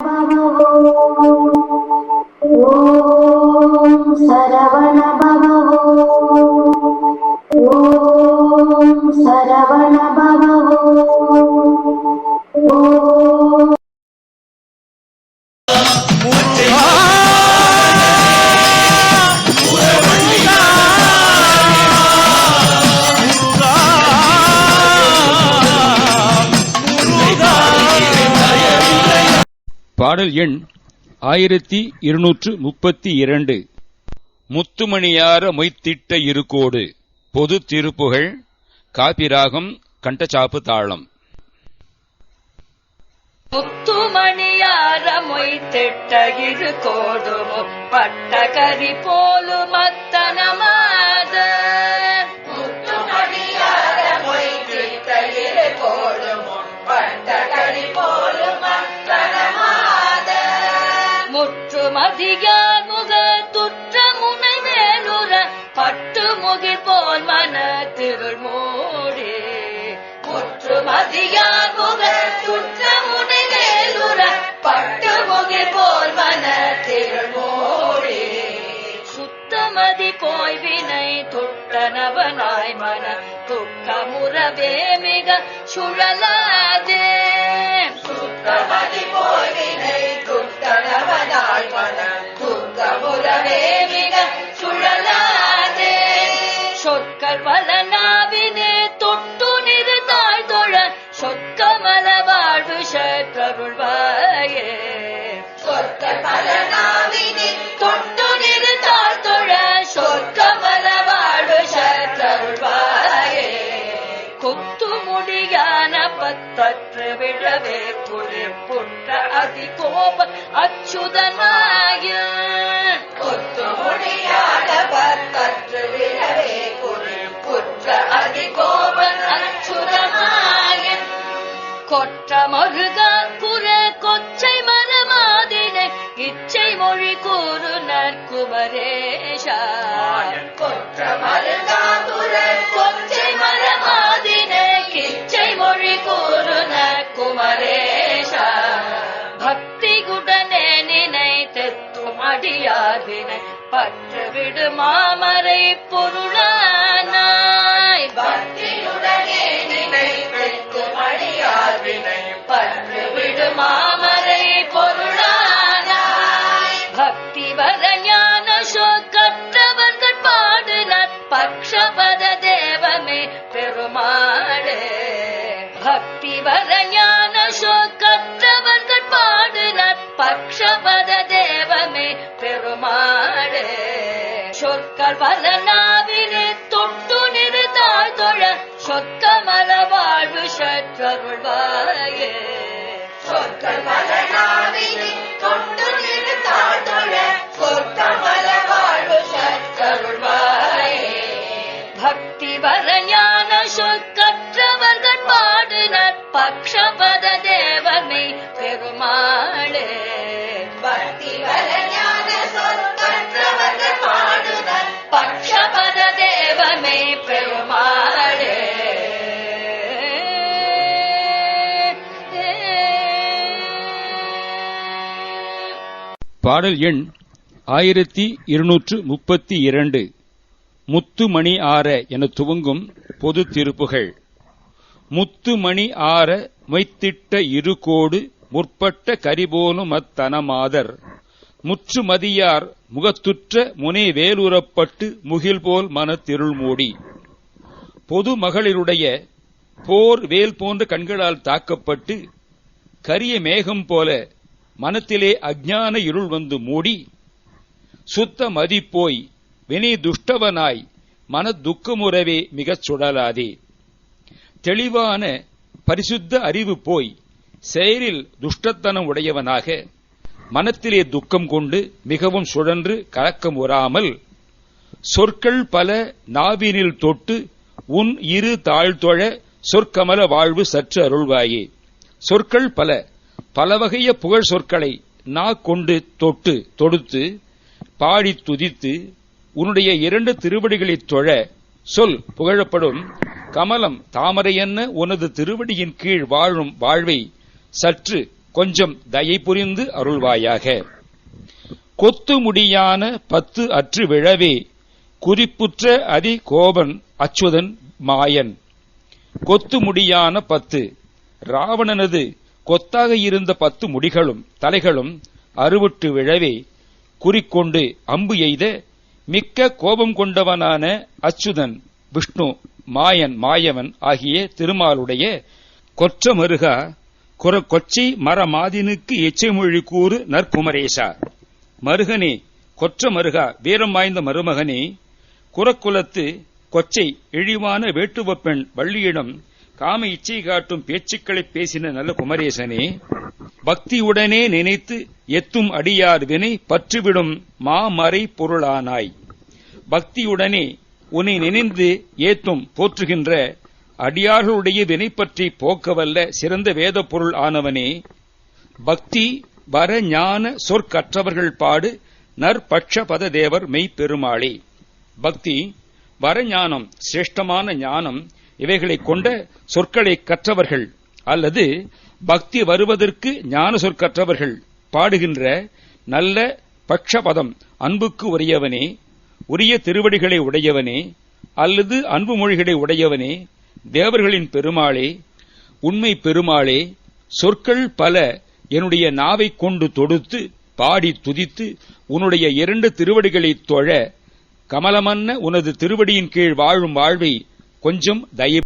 ॐ सरवण பாடல் எண் ஆயிரத்தி இருநூற்று முப்பத்தி இரண்டு. முத்துமணியார மொய்த்திட்ட இருக்கோடு பொது திருப்புகழ் காப்பிராகம் கண்டச்சாப்பு தாளம். முத்துமணியார மொய்த்திட்ட இரு பட்ட கரி போலுமா முற்றுமதியார் முக துற்ற முனை வேலுற பட்டு முகில் போல் மன திருள் மூடி முற்றுமதியார் முக துற்ற முனை வேலுற பட்டு முகில் போல் மன திருள் மூடி சுத்தமதி போய் வினை தொட்டனவனாய் மன துக்கமுறவே மிக சுழலாதே. குத்து முடியான பத்தற்று விழவே குளிர் புற்ற அதி கோப அச்சுதனாய. குத்து முடியான பத்தற்று விழவே குளிர் புற்ற அதி கோப அச்சுதனாய. கொற்ற மருக குற கொச்சை மரமாதினை இச்சை மொழி கூறு நற்குமரேஷா. கொற்ற மருக அடியார்வினை பற்று விடு மாமரை பொருளானாய். பக்தியுடனே நினைத்தெத்தும் அடியார்வினை பற்று விடு மாமரை பொருளானாய். பக்தி வர ஞான கற்றவர்கள் பாடு நற்பக்ஷபத தேவமே பெருமாளே. பக்தி வர ஞான கற்றவர்கள் பாடு நற்பக்ஷபத சொற்கள் பல நாவிலே தொட்டு நிறு தாழ்தொழ சொற்கமல வாழ்வு சற்றருள்வாயே சொற்கள் பல நாவிலே தொட்டு நிறு தாழ்தொழ சொற்கமல வாழ்வு சற்றருள்வாயே பக்தி வர பாடல் எண் ஆயிரத்தி இருநூற்று முப்பத்தி இரண்டு. முத்துமணி ஆர என துவங்கும் பொது திருப்புகள். முத்துமணி ஆர மொய்த்திட்ட இருகோடு முற்பட்ட கரிபோலும் அத்தனமாதர். முற்றுமதியார் முகத்துற்ற முனை வேலுறப்பட்டு முகில்போல் மனத்திருள் மூடி. பொது மகளிருடைய போர் வேல் போன்ற கண்களால் தாக்கப்பட்டு கரிய மேகம் போல மனத்திலே அஞ்ஞான இருள் வந்து மூடி சுத்த மதிப்போய் வினை துஷ்டவனாய் மன துக்கமுறவே மிகச் சுடலாதே தெளிவான பரிசுத்த அறிவு போய் செயலில் துஷ்டத்தனம் உடையவனாக மனத்திலே துக்கம் கொண்டு மிகவும் சுழன்று கலக்கம் உறாமல் சொற்கள் பல நாவினில் தொட்டு உன் இரு தாழ்தொழ சொற்கமல வாழ்வு சற்று அருள்வாயே. சொற்கள் பல பலவகைய புகழ் சொற்களை நா கொண்டு தொட்டு தொடுத்து பாடித் துதித்து உன்னுடைய இரண்டு திருவடிகளைத் தொழ சொல் புகழப்படும். கமலம் தாமரையென்ன உனது திருவடியின் கீழ் வாழும் வாழ்வை சற்று கொஞ்சம் தயை புரிந்து அருள்வாயாக. கொத்து முடியான பத்து அற்று விழவே குறிப்புற்ற அதி கோபன் அச்சுதன் மாயன். கொத்து முடியான பத்து ராவணனது கொத்தாக இருந்த பத்து முடிகளும் தலைகளும் அறுவிட்டு விழவே குறிக்கொண்டு அம்பு எய்த மிக்க கோபம் கொண்டவனான அச்சுதன் விஷ்ணு மாயன் மாயவன் ஆகிய திருமாலுடைய கொற்றமருகா குற கொச்சை மரமாதினுக்கு எச்சைமொழி கூறு நற்குமரேசா. மருகனே கொற்ற மருகா வீரம் வாய்ந்த மருமகனே குரக்குலத்து கொச்சை இழிவான வேட்டுவ பெண் வள்ளியிடம் காம இச்சை காட்டும் பேச்சுக்களை பேசின நல்ல குமரேசனே பக்தியுடனே நினைத்து எத்தும் அடியார் வினை பற்றுவிடும் மாமறை பொருளானாய். பக்தியுடனே உன்னை நினைந்து ஏத்தும் போற்றுகின்ற அடியார்களுடைய வினை பற்றி போக்கவல்ல சிறந்த வேத பொருள் ஆனவனே பக்தி வர ஞான சொற்கற்றவர்கள் பாடு நற்பட்சபத தேவர் மெய்ப்பெருமாளே. பக்தி வரஞானம் சிரேஷ்டமான ஞானம் இவைகளைக் கொண்ட சொற்களை கற்றவர்கள் அல்லது பக்தி வருவதற்கு ஞான சொற்கற்றவர்கள் பாடுகின்ற நல்ல பட்சபதம் அன்புக்கு உரியவனே உரிய திருவடிகளை உடையவனே அல்லது அன்பு மொழிகளை உடையவனே தேவர்களின் பெருமாளே உண்மை பெருமாளே சொற்கள் பல என்னுடைய நாவைக் கொண்டு தொடுத்து பாடி துதித்து உன்னுடைய இரண்டு திருவடிகளை தொழ கமலமன்ன உனது திருவடியின் கீழ் வாழும் வாழ்வை கொஞ்சம் தயவு